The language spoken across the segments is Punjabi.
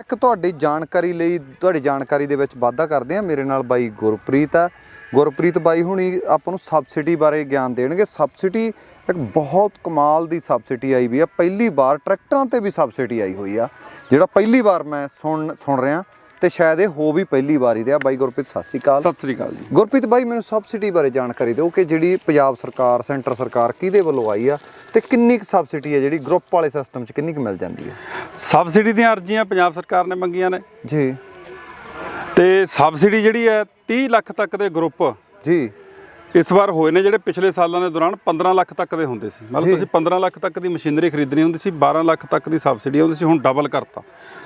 ਇੱਕ ਤੁਹਾਡੀ ਜਾਣਕਾਰੀ ਲਈ ਤੁਹਾਡੀ ਜਾਣਕਾਰੀ ਦੇ ਵਿੱਚ ਵਾਧਾ ਕਰਦੇ ਆ ਮੇਰੇ ਨਾਲ ਬਾਈ ਗੁਰਪ੍ਰੀਤ ਆ। ਗੁਰਪ੍ਰੀਤ ਬਾਈ ਹੁਣੀ ਆਪਾਂ ਨੂੰ ਸਬਸਿਡੀ ਬਾਰੇ ਗਿਆਨ ਦੇਣਗੇ। ਸਬਸਿਡੀ ਇੱਕ ਬਹੁਤ ਕਮਾਲ ਦੀ ਸਬਸਿਡੀ ਆਈ ਵੀ ਆ। ਪਹਿਲੀ ਵਾਰ ਟਰੈਕਟਰਾਂ ਤੇ ਵੀ ਸਬਸਿਡੀ ਆਈ ਹੋਈ ਆ। ਜਿਹੜਾ ਪਹਿਲੀ ਵਾਰ ਮੈਂ ਸੁਣ ਸੁਣ ਰਿਹਾ ਤੇ ਸ਼ਾਇਦ ਇਹ ਹੋ ਵੀ ਪਹਿਲੀ ਵਾਰ ਹੀ ਰਿਹਾ। ਬਾਈ ਗੁਰਪ੍ਰੀਤ ਸਤਿ ਸ਼੍ਰੀ ਅਕਾਲ। ਸਤਿ ਸ੍ਰੀ ਅਕਾਲ ਜੀ। ਗੁਰਪ੍ਰੀਤ ਬਾਈ ਮੈਨੂੰ ਸਬਸਿਡੀ ਬਾਰੇ ਜਾਣਕਾਰੀ ਦਿਓ ਕਿ ਜਿਹੜੀ ਪੰਜਾਬ ਸਰਕਾਰ ਸੈਂਟਰ ਸਰਕਾਰ ਕਿਹਦੇ ਵੱਲੋਂ ਆਈ ਆ ਤੇ ਕਿੰਨੀ ਕੁ ਸਬਸਿਡੀ ਹੈ ਜਿਹੜੀ ਗਰੁੱਪ ਵਾਲੇ ਸਿਸਟਮ 'ਚ ਕਿੰਨੀ ਕੁ ਮਿਲ ਜਾਂਦੀ ਹੈ? ਸਬਸਿਡੀ ਦੀਆਂ ਅਰਜ਼ੀਆਂ ਪੰਜਾਬ ਸਰਕਾਰ ਨੇ ਮੰਗੀਆਂ ਨੇ। ਜੀ। ਤੇ ਸਬਸਿਡੀ ਜਿਹੜੀ ਹੈ 30 ਲੱਖ ਤੱਕ ਦੇ ਗਰੁੱਪ ਜੀ। ਇਸ ਵਾਰ ਹੋਏ ਨੇ ਜਿਹੜੇ ਪਿਛਲੇ ਸਾਲਾਂ ਦੇ ਦੌਰਾਨ 15 ਲੱਖ ਤੱਕ ਦੇ ਹੁੰਦੇ ਸੀ। ਮਤਲਬ। ਤੁਸੀਂ 15 ਲੱਖ ਤੱਕ ਦੀ ਮਸ਼ੀਨਰੀ ਖਰੀਦਣੀ ਹੁੰਦੀ ਸੀ 12 ਲੱਖ ਤੱਕ ਦੀ ਸਬਸਿਡੀ ਆਉਂਦੀ ਸੀ ਹੁਣ ਡਬਲ ਕਰਤਾ।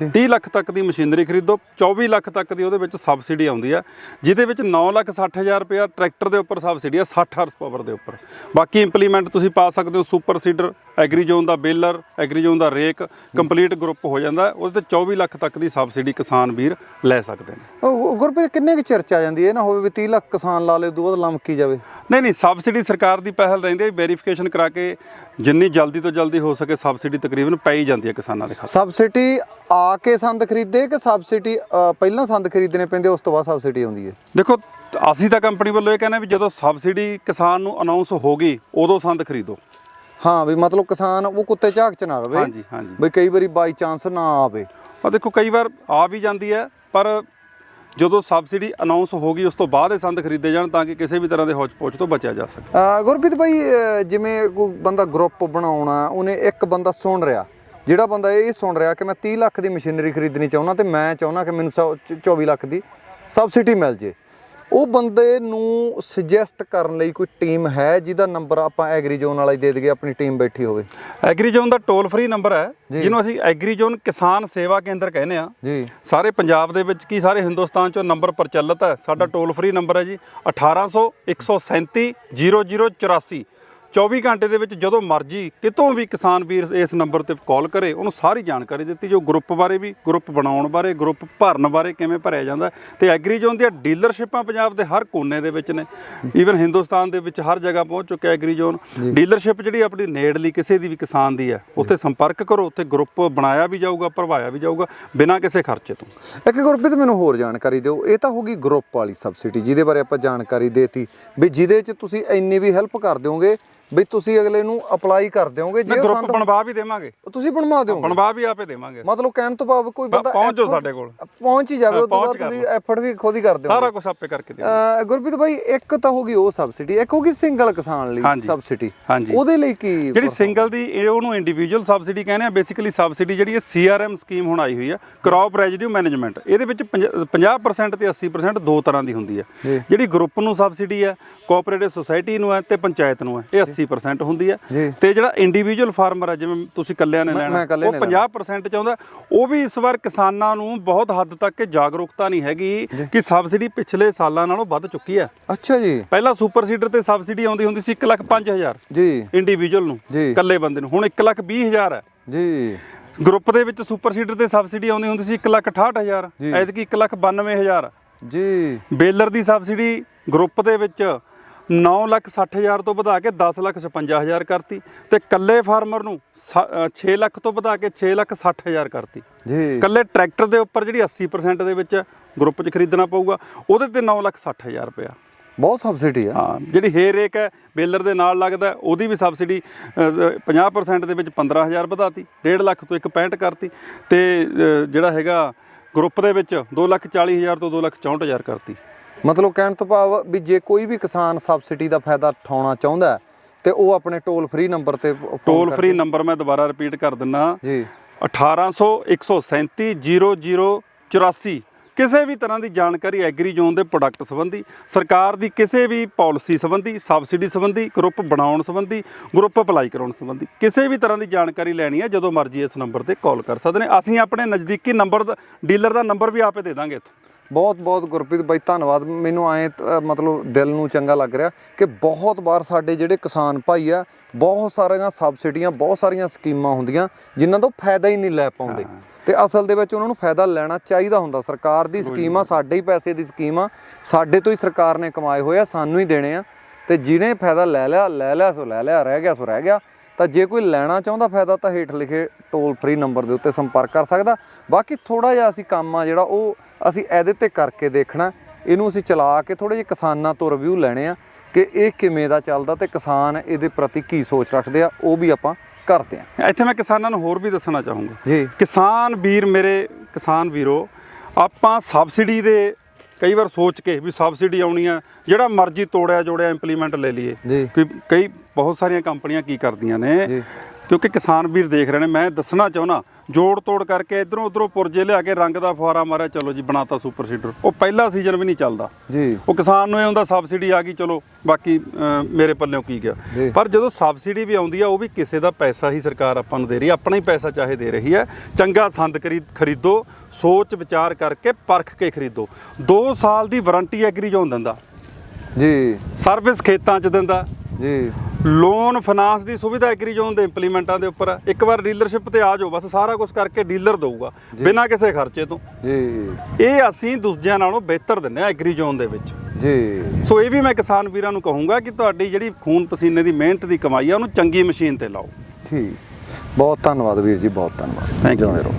30 ਲੱਖ ਤੱਕ ਦੀ ਮਸ਼ੀਨਰੀ ਖਰੀਦੋ 24 ਲੱਖ ਤੱਕ ਦੀ ਉਹਦੇ ਵਿੱਚ ਸਬਸਿਡੀ ਆਉਂਦੀ ਆ ਜਿਹਦੇ ਵਿੱਚ 9 ਲੱਖ 60 ਹਜ਼ਾਰ ਰੁਪਇਆ ਟਰੈਕਟਰ ਦੇ ਉੱਪਰ ਸਬਸਿਡੀ ਆ 60 ਹਾਰਸ ਪਾਵਰ ਦੇ ਉੱਪਰ। ਬਾਕੀ ਇੰਪਲੀਮੈਂਟ ਤੁਸੀਂ ਪਾ ਸਕਦੇ ਹੋ ਸੁਪਰ ਸੀਡਰ ਐਗਰੀਜ਼ੋਨ ਦਾ ਬੇਲਰ ਐਗਰੀਜ਼ੋਨ ਦਾ ਰੇਕ ਕੰਪਲੀਟ ਗਰੁੱਪ ਹੋ ਜਾਂਦਾ। ਉਹਦੇ ਤੇ 24 ਲੱਖ ਤੱਕ ਦੀ ਸਬਸਿਡੀ ਕਿਸਾਨ ਵੀਰ ਲੈ ਸਕਦੇ ਨੇ। ਉਹ ਗੁਰਪ੍ਰੀਤ ਕਿੰਨੇ ਕੁ ਚਿਰ ਚ ਆ ਜਾਂਦੀ ਹੈ? ਨਾ ਹੋਵੇ ਵੀ 30 ਲੱਖ ਕਿਸਾਨ ਲਾ ਲੇ ਉਦੋਂ ਬਾਅਦ ਲੰਮਕੀ ਜਾਵੇ। ਨਹੀਂ ਨਹੀਂ ਸਬਸਿਡੀ ਸਰਕਾਰ ਦੀ ਪਹਿਲ ਰਹਿੰਦੀ ਹੈ ਵੈਰੀਫਿਕੇਸ਼ਨ ਕਰਾ ਕੇ ਜਿੰਨੀ ਜਲਦੀ ਤੋਂ ਜਲਦੀ ਹੋ ਸਕੇ ਸਬਸਿਡੀ ਤਕਰੀਬਨ ਪੈ ਹੀ ਜਾਂਦੀ ਹੈ ਕਿਸਾਨਾਂ ਦੇ ਖਾਤੇ ਸਬਸਿਡੀ ਆ ਕੇ ਸੰਦ ਖਰੀਦੇ ਕਿ ਸਬਸਿਡੀ ਅ, ਪਹਿਲਾਂ ਸੰਦ ਖਰੀਦਣੇ ਪੈਂਦੇ ਉਸ ਤੋਂ ਬਾਅਦ ਸਬਸਿਡੀ ਆਉਂਦੀ ਹੈ? ਦੇਖੋ ਅਸੀਂ ਤਾਂ ਕੰਪਨੀ ਵੱਲੋਂ ਇਹ ਕਹਿੰਦੇ ਵੀ ਜਦੋਂ ਸਬਸਿਡੀ ਕਿਸਾਨ ਨੂੰ ਅਨਾਉਂਸ ਹੋ ਗਈ ਉਦੋਂ ਸੰਦ ਖਰੀਦੋ। ਹਾਂ ਵੀ ਮਤਲਬ ਕਿਸਾਨ ਉਹ ਕੁੱਤੇ ਝਾਕ ਚ ਨਾ ਰਵੇ। ਹਾਂਜੀ ਹਾਂਜੀ। ਵੀ ਕਈ ਵਾਰੀ ਬਾਈ ਚਾਂਸ ਨਾ ਆਵੇ। ਆ ਦੇਖੋ ਕਈ ਵਾਰ ਆ ਵੀ ਜਾਂਦੀ ਹੈ ਪਰ ਜਦੋਂ ਸਬਸਿਡੀ ਅਨਾਉਂਸ ਹੋ ਗਈ, ਉਸ ਤੋਂ ਬਾਅਦ ਇਹ ਸੰਦ ਖਰੀਦੇ ਜਾਣ ਤਾਂ ਕਿ ਕਿਸੇ ਵੀ ਤਰ੍ਹਾਂ ਦੇ ਹੌਚ ਪੌਚ ਤੋਂ ਬਚਿਆ ਜਾ ਸਕੇ। ਗੁਰਪ੍ਰੀਤ ਭਾਈ ਜਿਵੇਂ ਕੋਈ ਬੰਦਾ ਗਰੁੱਪ ਬਣਾਉਣਾ, ਉਹਨੇ ਇੱਕ ਬੰਦਾ ਸੁਣ ਰਿਹਾ, ਜਿਹੜਾ ਬੰਦਾ ਇਹ ਸੁਣ ਰਿਹਾ ਕਿ ਮੈਂ 30 ਲੱਖ ਦੀ ਮਸ਼ੀਨਰੀ ਖਰੀਦਣੀ ਚਾਹੁੰਦਾ ਤੇ ਮੈਂ ਚਾਹੁੰਦਾ ਕਿ ਮੈਨੂੰ ਸੌ- ਚ- 24 ਲੱਖ ਦੀ ਸਬਸਿਡੀ ਮਿਲ ਜੇ। ਉਹ ਬੰਦੇ ਨੂੰ ਸੁਜੈਸਟ ਕਰਨ ਲਈ ਕੋਈ ਟੀਮ ਹੈ ਜਿਹਦਾ ਨੰਬਰ ਆਪਾਂ ਐਗਰੀਜ਼ੋਨ ਵਾਲਾ ਹੀ ਦੇ ਦਈਏ ਆਪਣੀ ਟੀਮ ਬੈਠੀ ਹੋਵੇ? ਐਗਰੀਜ਼ੋਨ ਦਾ ਟੋਲ ਫ੍ਰੀ ਨੰਬਰ ਹੈ। ਜਿਹਨੂੰ ਅਸੀਂ ਐਗਰੀਜ਼ੋਨ ਕਿਸਾਨ ਸੇਵਾ ਕੇਂਦਰ ਕਹਿੰਦੇ ਆ ਜੀ। ਸਾਰੇ ਪੰਜਾਬ ਦੇ ਵਿੱਚ ਕੀ ਸਾਰੇ ਹਿੰਦੁਸਤਾਨ ਚੋਂ ਨੰਬਰ ਪ੍ਰਚਲਿਤ ਹੈ। ਸਾਡਾ ਟੋਲ ਫ੍ਰੀ ਨੰਬਰ ਹੈ ਜੀ 1800 137 0084 24 ਘੰਟੇ ਦੇ ਵਿੱਚ ਜਦੋਂ ਮਰਜ਼ੀ ਕਿਤੋਂ ਵੀ ਕਿਸਾਨ ਵੀਰ ਇਸ ਨੰਬਰ ਤੇ ਕਾਲ ਕਰੇ ਉਹਨੂੰ ਸਾਰੀ ਜਾਣਕਾਰੀ ਦਿੱਤੀ ਜੋ ਗਰੁੱਪ ਬਾਰੇ ਵੀ ਗਰੁੱਪ ਬਣਾਉਣ ਬਾਰੇ ਗਰੁੱਪ ਭਰਨ ਬਾਰੇ ਕਿਵੇਂ ਭਰਿਆ ਜਾਂਦਾ ਤੇ ਐਗਰੀਜ਼ੋਨ ਦੀਆਂ ਡੀਲਰਸ਼ਿਪਾਂ ਪੰਜਾਬ ਦੇ ਹਰ ਕੋਨੇ ਦੇ ਵਿੱਚ ਨੇ। ਈਵਨ ਹਿੰਦੁਸਤਾਨ ਦੇ ਵਿੱਚ ਹਰ ਜਗ੍ਹਾ ਪਹੁੰਚ ਚੁੱਕਿਆ ਐਗਰੀਜ਼ੋਨ ਡੀਲਰਸ਼ਿਪ ਜਿਹੜੀ ਆਪਣੀ ਨੇੜਲੀ ਕਿਸੇ ਦੀ ਵੀ ਕਿਸਾਨ ਦੀ ਹੈ ਉੱਥੇ ਸੰਪਰਕ ਕਰੋ ਉੱਥੇ ਗਰੁੱਪ ਬਣਾਇਆ ਵੀ ਜਾਊਗਾ ਭਰਵਾਇਆ ਵੀ ਜਾਊਗਾ ਬਿਨਾਂ ਕਿਸੇ ਖਰਚੇ ਤੋਂ। ਇੱਕ ਗੁਰਪ੍ਰੀਤ ਮੈਨੂੰ ਹੋਰ ਜਾਣਕਾਰੀ ਦਿਓ। ਇਹ ਤਾਂ ਹੋ ਗਈ ਗਰੁੱਪ ਵਾਲੀ ਸਬਸਿਡੀ ਜਿਹਦੇ ਬਾਰੇ ਆਪਾਂ ਜਾਣਕਾਰੀ ਦੇਤੀ। ਵੀ ਜਿਹਦੇ 'ਚ ਤੁਸੀਂ ਇੰਨੀ ਵੀ ਹੈਲਪ ਕਰ ਦਿਓਗੇ ਵੀ ਤੁਸੀਂ ਅਗਲੇ ਨੂੰ ਅਪਲਾਈ ਕਰ ਦਿਓਗੇ ਜੇ ਉਹ ਗਰੁੱਪ ਬਣਵਾ ਵੀ ਦੇਵਾਂਗੇ। ਤੁਸੀਂ ਬਣਵਾ ਦਿਓਗੇ। ਬਣਵਾ ਵੀ ਆਪੇ ਦੇਵਾਂਗੇ। ਮਤਲਬ ਕਹਿਣ ਤੋਂ ਭਾਵ ਕੋਈ ਬੰਦਾ ਪਹੁੰਚੋ ਸਾਡੇ ਕੋਲ। ਪਹੁੰਚ ਹੀ ਜਾਵੇ ਹਾਂ, ਉਸ ਤੋਂ ਤੁਸੀਂ ਐਫਰਟ ਵੀ ਖੁਦ ਹੀ ਕਰ ਦਿਓ ਸਾਰਾ ਕੁਝ ਆਪੇ ਕਰਕੇ ਦੇਵਾਂਗੇ ਗੁਰਪ੍ਰੀਤ ਭਾਈ ਇੱਕ ਤਾਂ ਹੋ ਗਈ ਉਹ ਸਬਸਿਡੀ ਇੱਕ ਹੋ ਗਈ ਸਿੰਗਲ ਕਿਸਾਨ ਲਈ। ਸਬਸਿਡੀ ਉਹਦੇ ਲਈ ਕੀ ਜਿਹੜੀ ਸਿੰਗਲ ਦੀ ਇਹ ਉਹਨੂੰ ਇੰਡੀਵਿਜੂਅਲ ਸਬਸਿਡੀ ਕਹਿੰਦੇ ਆ ਬੇਸਿਕਲੀ ਸਬਸਿਡੀ ਜਿਹੜੀ ਹੈ ਸੀਆਰਐਮ ਸਕੀਮ ਹੁਣ ਆਈ ਹੋਈ ਆ ਕ੍ਰੌਪ ਰੈਜ਼ੀਡਿਊ ਮੈਨੇਜਮੈਂਟ ਇਹਦੇ ਵਿੱਚ ਪੰਜ- 50% ਤੇ 80% ਦੋ ਤਰ੍ਹਾਂ ਦੀ ਹੁੰਦੀ ਹੈ। ਜਿਹੜੀ ਗਰੁੱਪ ਨੂੰ ਸਬਸਿਡੀ ਹੈ ਕੋਆਪਰੇਟਿਵ ਸੁਸਾਇਟੀ ਨੂੰ ਹੈ ਤੇ ਪੰਚਾਇਤ ਨੂੰ ਹੈ ਇਹ 80% ਹੁੰਦੀ ਹੈ। ਤੇ ਜਿਹੜਾ ਇੰਡੀਵਿਜੂਅਲ ਫਾਰਮਰ ਹੈ ਜਿਵੇਂ ਤੁਸੀਂ ਇਕੱਲਿਆਂ ਨੇ ਲੈਣਾ ਉਹ ਨੇ 50% ਚਾਹੁੰਦਾ। ਉਹ ਵੀ ਇਸ ਵਾਰ ਕਿਸਾਨਾਂ ਨੂੰ ਬਹੁਤ ਹੱਦ ਤੱਕ ਜਾਗਰੂਕਤਾ ਨਹੀਂ ਹੈਗੀ ਕਿ ਸਬਸਿਡੀ ਪਿਛਲੇ ਸਾਲਾਂ ਨਾਲੋਂ ਵੱਧ ਚੁੱਕੀ ਹੈ ਅੱਛਾ ਜੀ। ਪਹਿਲਾਂ ਸੁਪਰ ਸੀਡਰ ਤੇ ਸਬਸਿਡੀ ਆਉਂਦੀ ਹੁੰਦੀ ਸੀ 1 ਲੱਖ 5000 ਜੀ। ਇੰਡੀਵਿਜੂਅਲ ਨੂੰ। ਇਕੱਲੇ ਬੰਦੇ ਨੂੰ। ਹੁਣ 1 ਲੱਖ 20000 ਹੈ ਜੀ। ਗਰੁੱਪ ਦੇ ਵਿੱਚ ਸੁਪਰ ਸੀਡਰ ਤੇ ਸਬਸਿਡੀ ਆਉਂਦੀ ਹੁੰਦੀ ਸੀ 1 ਲੱਖ 68000 ਜੀ। ਐਤਕੀ 1 ਲੱਖ 92000 ਜੀ। ਬੇਲਰ ਦੀ ਸਬਸਿਡੀ ਗਰੁੱਪ ਦੇ ਵਿੱਚ 9 ਲੱਖ 60000 ਤੋਂ ਵਧਾ ਕੇ 10 ਲੱਖ 55000 ਕਰਤੀ ਤੇ ਕੱਲੇ ਫਾਰਮਰ ਨੂੰ 6 ਲੱਖ ਤੋਂ ਵਧਾ ਕੇ 6 ਲੱਖ 60000 ਕਰਤੀ। ਜੀ। ਕੱਲੇ ਟਰੈਕਟਰ ਦੇ ਉੱਪਰ ਜਿਹੜੀ 80% ਦੇ ਵਿੱਚ ਗਰੁੱਪ 'ਚ ਖਰੀਦਣਾ ਪਊਗਾ ਉਹਦੇ ਤੇ 9 ਲੱਖ 60000 ਰੁਪਇਆ। ਬਹੁਤ ਸਬਸਿਡੀ ਆ। ਹਾਂ ਜਿਹੜੀ ਹੇਅਰ ਰੇਕ ਹੈ ਬੇਲਰ ਦੇ ਨਾਲ ਲੱਗਦਾ ਉਹਦੀ ਵੀ ਸਬਸਿਡੀ ਅ, 50% ਦੇ ਵਿੱਚ 15000 ਵਧਾਤੀ 1.5 ਲੱਖ ਤੋਂ 1.65 ਕਰਤੀ ਤੇ ਜਿਹੜਾ ਹੈਗਾ ਗਰੁੱਪ ਦੇ ਵਿੱਚ 240000 ਤੋਂ 264000 ਕਰਤੀ। ਮਤਲਬ ਕਹਿਣ ਤੋਂ ਭਾਵ ਵੀ ਜੇ ਕੋਈ ਵੀ ਕਿਸਾਨ ਸਬਸਿਡੀ ਦਾ ਫਾਇਦਾ ਉਠਾਉਣਾ ਚਾਹੁੰਦਾ ਤੇ ਉਹ ਆਪਣੇ ਟੋਲ ਫ੍ਰੀ ਨੰਬਰ ਤੇ ਟੋਲ ਫ੍ਰੀ ਨੰਬਰ ਮੈਂ ਦੁਬਾਰਾ ਰਿਪੀਟ ਕਰ ਦਿੰਨਾ। ਜੀ। 1800 137 0084 ਕਿਸੇ ਵੀ ਤਰ੍ਹਾਂ ਦੀ ਜਾਣਕਾਰੀ ਐਗਰੀ ਜ਼ੋਨ ਦੇ ਪ੍ਰੋਡਕਟ ਸੰਬੰਧੀ ਸਰਕਾਰ ਦੀ ਕਿਸੇ ਵੀ ਪਾਲਿਸੀ ਸੰਬੰਧੀ ਸਬਸਿਡੀ ਸੰਬੰਧੀ ਗਰੁੱਪ ਬਣਾਉਣ ਸੰਬੰਧੀ ਗਰੁੱਪ ਅਪਲਾਈ ਕਰਾਉਣ ਸੰਬੰਧੀ ਕਿਸੇ ਵੀ ਤਰ੍ਹਾਂ ਦੀ ਜਾਣਕਾਰੀ ਲੈਣੀ ਹੈ ਜਦੋਂ ਮਰਜ਼ੀ ਇਸ ਨੰਬਰ ਤੇ ਕਾਲ ਕਰ ਸਕਦੇ ਨੇ। ਅਸੀਂ ਆਪਣੇ ਨਜ਼ਦੀਕੀ ਨੰਬਰ ਡੀਲਰ ਦਾ ਨੰਬਰ ਵੀ ਆਪੇ ਦੇ ਦਾਂਗੇ ਇੱਥੋਂ। ਬਹੁਤ ਬਹੁਤ ਗੁਰਪ੍ਰੀਤ ਬਾਈ ਧੰਨਵਾਦ। ਮੈਨੂੰ ਐ ਮਤਲਬ ਦਿਲ ਨੂੰ ਚੰਗਾ ਲੱਗ ਰਿਹਾ ਕਿ ਬਹੁਤ ਵਾਰ ਸਾਡੇ ਜਿਹੜੇ ਕਿਸਾਨ ਭਾਈ ਆ ਬਹੁਤ ਸਾਰੀਆਂ ਸਬਸਿਡੀਆਂ ਬਹੁਤ ਸਾਰੀਆਂ ਸਕੀਮਾਂ ਹੁੰਦੀਆਂ ਜਿਨ੍ਹਾਂ ਤੋਂ ਫਾਇਦਾ ਹੀ ਨਹੀਂ ਲੈ ਪਾਉਂਦੇ। ਤੇ ਅਸਲ ਦੇ ਵਿੱਚ ਉਹਨਾਂ ਨੂੰ ਫਾਇਦਾ ਲੈਣਾ ਚਾਹੀਦਾ ਹੁੰਦਾ। ਸਰਕਾਰ ਦੀ ਸਕੀਮ ਆ ਸਾਡੇ ਹੀ ਪੈਸੇ ਦੀ ਸਕੀਮ ਆ ਸਾਡੇ ਤੋਂ ਹੀ ਸਰਕਾਰ ਨੇ ਕਮਾਏ ਹੋਏ ਆ ਸਾਨੂੰ ਹੀ ਦੇਣੇ ਆ। ਤੇ ਜਿਹਨੇ ਫਾਇਦਾ ਲੈ ਲਿਆ ਲੈ ਲਿਆ ਸੋ ਲੈ ਲਿਆ ਰਹਿ ਗਿਆ ਸੋ ਰਹਿ ਗਿਆ। ਤਾਂ ਜੇ ਕੋਈ ਲੈਣਾ ਚਾਹੁੰਦਾ ਫਾਇਦਾ ਤਾਂ ਹੇਠ ਲਿਖੇ ਟੋਲ ਫ੍ਰੀ ਨੰਬਰ ਦੇ ਉੱਤੇ ਸੰਪਰਕ ਕਰ ਸਕਦਾ। ਬਾਕੀ ਥੋੜਾ ਜਿਹਾ ਅਸੀਂ ਕੰਮ ਆ ਜਿਹੜਾ ਉਹ ਅਸੀਂ ਇਹਦੇ ਤੇ ਕਰਕੇ ਦੇਖਣਾ। ਇਹਨੂੰ ਅਸੀਂ ਚਲਾ ਕੇ ਥੋੜੇ ਜਿਹੇ ਕਿਸਾਨਾਂ ਤੋਂ ਰਿਵਿਊ ਲੈਣੇ ਆ ਕਿ ਇਹ ਕਿਵੇਂ ਦਾ ਚੱਲਦਾ ਤੇ ਕਿਸਾਨ ਇਹਦੇ ਪ੍ਰਤੀ ਕੀ ਸੋਚ ਰੱਖਦੇ ਆ ਉਹ ਵੀ ਆਪਾਂ ਕਰਦੇ ਆ। ਇੱਥੇ ਮੈਂ ਕਿਸਾਨਾਂ ਨੂੰ ਹੋਰ ਵੀ ਦੱਸਣਾ ਚਾਹੂੰਗਾ। ਜੀ। ਕਿਸਾਨ ਵੀਰ ਮੇਰੇ ਕਿਸਾਨ ਵੀਰੋ ਆਪਾਂ ਸਬਸਿਡੀ ਦੇ ਕਈ ਵਾਰ ਸੋਚ ਕੇ ਵੀ ਸਬਸਿਡੀ ਆਉਣੀ ਆ ਜਿਹੜਾ ਮਰਜ਼ੀ ਤੋੜਿਆ ਜੋੜਿਆ ਇੰਪਲੀਮੈਂਟ ਲੈ ਲਈਏ। ਕਿ ਕਈ ਬਹੁਤ ਸਾਰੀਆਂ ਕੰਪਨੀਆਂ ਕੀ ਕਰਦੀਆਂ ਨੇ। ਕਿਉਂਕਿ ਕਿਸਾਨ ਵੀਰ ਦੇਖ ਰਹੇ ਨੇ ਮੈਂ ਦੱਸਣਾ ਚਾਹੁੰਦਾ ਜੋੜ ਤੋੜ ਕਰਕੇ ਇਧਰੋਂ ਉਧਰੋਂ ਪੁਰਜੇ ਲਿਆ ਕੇ ਰੰਗ ਦਾ ਫੁਆਰਾ ਮਾਰਿਆ ਚਲੋ ਜੀ ਬਣਾਤਾ ਸੁਪਰ ਸੀਡਰ ਉਹ ਪਹਿਲਾ ਸੀਜ਼ਨ ਵੀ ਨਹੀਂ ਚੱਲਦਾ। ਜੀ। ਉਹ ਕਿਸਾਨ ਨੂੰ ਇਹ ਹੁੰਦਾ ਸਬਸਿਡੀ ਆ ਗਈ ਚਲੋ ਬਾਕੀ ਮੇਰੇ ਪੱਲਿਓਂ ਕੀ ਗਿਆ। ਪਰ ਜਦੋਂ ਸਬਸਿਡੀ ਵੀ ਆਉਂਦੀ ਆ ਉਹ ਵੀ ਕਿਸੇ ਦਾ ਪੈਸਾ ਹੀ ਸਰਕਾਰ ਆਪਾਂ ਨੂੰ ਦੇ ਰਹੀ ਹੈ ਆਪਣਾ ਹੀ ਪੈਸਾ ਚਾਹੇ ਦੇ ਰਹੀ ਹੈ ਚੰਗਾ ਸੰਦ ਕਰੀ ਖਰੀਦੋ ਸੋਚ ਵਿਚਾਰ ਕਰਕੇ ਪਰਖ ਕੇ ਖਰੀਦੋ। 2 ਸਾਲ ਦੀ ਵਾਰੰਟੀ ਐਗਰੀ ਜ਼ੋਨ ਦਿੰਦਾ। ਜੀ। ਸਰਵਿਸ ਖੇਤਾਂ 'ਚ ਦਿੰਦਾ। ਜੀ। ਲੋਨ ਫਾਈਨਾਂਸ ਦੀ ਸੁਵਿਧਾ ਐਗਰੀ ਜ਼ੋਨ ਦੇ ਇੰਪਲੀਮੈਂਟਾਂ ਦੇ ਉੱਪਰ ਆ। ਇੱਕ ਵਾਰ ਡੀਲਰਸ਼ਿਪ ਤੇ ਆ ਜਾਓ ਬਸ ਸਾਰਾ ਕੁਝ ਕਰਕੇ ਡੀਲਰ ਦਊਗਾ ਬਿਨਾਂ ਕਿਸੇ ਖਰਚੇ ਤੋਂ। ਜੀ। ਇਹ ਅਸੀਂ ਦੂਜਿਆਂ ਨਾਲੋਂ ਬਿਹਤਰ ਦਿੰਦੇ ਆ ਐਗਰੀ ਜ਼ੋਨ ਦੇ ਵਿੱਚ। ਜੀ। ਸੋ ਇਹ ਵੀ ਮੈਂ ਕਿਸਾਨ ਵੀਰਾਂ ਨੂੰ ਕਹੂੰਗਾ ਕਿ ਤੁਹਾਡੀ ਜਿਹੜੀ ਖੂਨ ਪਸੀਨੇ ਦੀ ਮਿਹਨਤ ਦੀ ਕਮਾਈ ਆ ਉਹਨੂੰ ਚੰਗੀ ਮਸ਼ੀਨ ਤੇ ਲਾਓ। ਠੀਕ। ਬਹੁਤ ਧੰਨਵਾਦ ਵੀਰ ਜੀ ਬਹੁਤ ਧੰਨਵਾਦ. ਜਿਉਂਦੇ ਰਹੋ।